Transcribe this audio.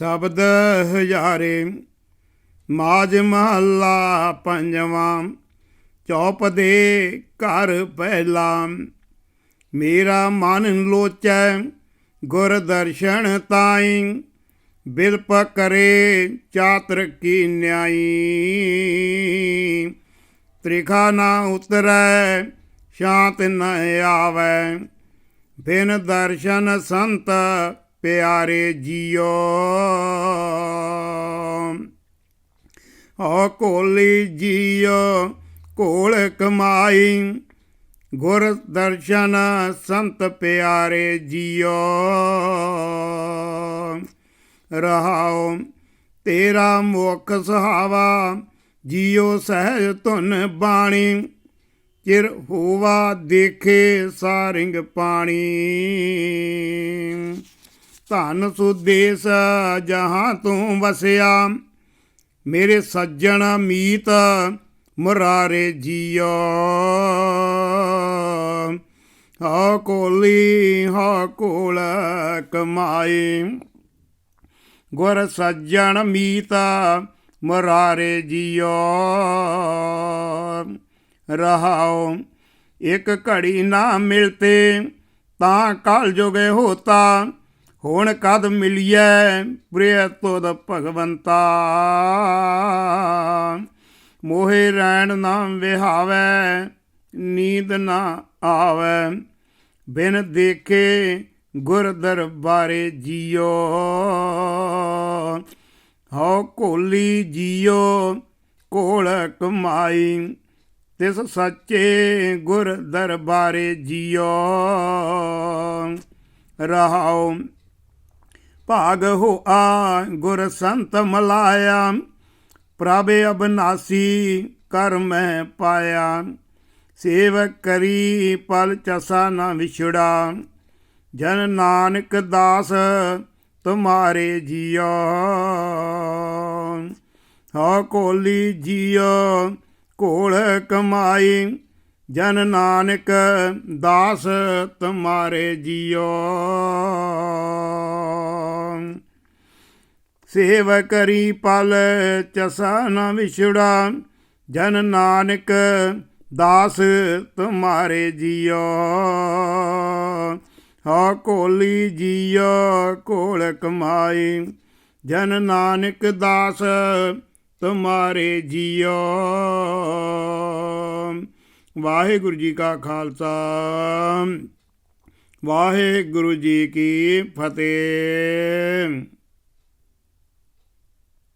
ਸ਼ਬਦ ਹਜ਼ਾਰੇ ਮਾਜ ਮਹੱਲਾ ਪੰਜਵਾਂ, ਚੌਪ ਦੇ ਘਰ ਪਹਿਲਾ। ਮੇਰਾ ਮਨ ਲੋਚੈ ਗੁਰ ਦਰਸ਼ਨ ਤਾਈ ਬਿਲਪ ਕਰੇ ਚਾਤਰ ਕੀ ਨਿਆਈ। ਤ੍ਰਿਖਾ ਨਾ ਉਤਰੈ, ਸ਼ਾਂਤ ਨ ਆਵੈ, ਬਿਨ ਦਰਸ਼ਨ ਸੰਤ ਪਿਆਰੇ ਜੀਓ। ਓ ਕੋਲੀ ਜੀਓ, ਕੋਲ ਕਮਾਈ, ਗੁਰ ਦਰਸ਼ਨ ਸੰਤ ਪਿਆਰੇ ਜੀਓ। ਰਹਾਉ ਤੇਰਾ ਮੁਖ ਸੁਹਾਵਾ, ਜੀਓ ਸਹਿਜ ਧੁਨ ਬਾਣੀ, ਚਿਰ ਹੋਵਾ ਦੇਖੇ ਸਾਰਿੰਗ ਪਾਣੀ। ਧਨ ਸੁਦੇਸ ਜਹਾਂ ਤੂੰ ਵਸਿਆ। ਮੇਰੇ ਸੱਜਣ ਮੀਤ ਮੁਰਾਰੇ ਜੀਓ। ਹਾ ਕੋਲੀ, ਹਾ ਕੋਲ ਕਮਾਏ। ਗੁਰ ਸੱਜਣ ਮੀਤ ਮੁਰਾਰੇ ਜੀਓ। ਰਹਾਓ, ਇੱਕ ਘੜੀ ਨਾ ਮਿਲਤੇ ਤਾਂ ਕਲ ਜੋਗੇ ਹੋਤਾ। ਹੁਣ ਕਦ ਮਿਲਿਐ ਪ੍ਰਿਯ ਤੋਦ ਭਗਵੰਤਾ। ਮੋਹਿ ਰਹਿਣ ਨਾ ਵਿਹਾਵੈ, ਨੀਂਦ ਨਾ ਆਵੈ। ਬਿਨ ਦੇਖੇ ਗੁਰ ਦਰਬਾਰੇ ਜੀਓ। ਹਉ ਕੋਲੀ ਜੀਓ ਕੋਲ ਕਮਾਈ। ਤਿਸ ਸੱਚੇ ਗੁਰ ਦਰਬਾਰੇ ਜੀਓ। ਰਹਾਉ ਭਾਗ ਹੋ ਆ, ਗੁਰ ਸੰਤ ਮਲਾਇਆ। ਪ੍ਰਭ ਅਬਨਾਸੀ ਕਰ ਮੈਂ ਪਾਇਆ। ਸੇਵ ਕਰੀ ਪਲ ਚਸਾ ਨਾ ਵਿਛੜਾ। ਜਨ ਨਾਨਕ ਦਾਸ ਤੁਮਾਰੇ ਜੀਓ। ਹਾਂ ਕੋਲੀ ਜੀਓ ਕੋਲ ਕਮਾਈ। ਜਨ ਨਾਨਕ ਦਾਸ ਤੁਮਾਰੇ ਜੀਓ। ਸੇਵ ਕਰੀ ਪਲ ਚਸਾ ਨ ਵਿਛੜਾ। ਜਨ ਨਾਨਕ ਦਾਸ ਤੁਮਾਰੇ ਜੀਓ। ਹਾ ਕੋਲੀ ਜੀਓ ਕੋਲ ਕਮਾਈ। ਜਨ ਨਾਨਕ ਦਾਸ ਤੁਮਾਰੇ ਜੀਓ। ਵਾਹਿਗੁਰੂ ਜੀ ਕਾ ਖਾਲਸਾ। ਵਾਹਿਗੁਰੂ ਜੀ ਕੀ ਫਤਿਹ।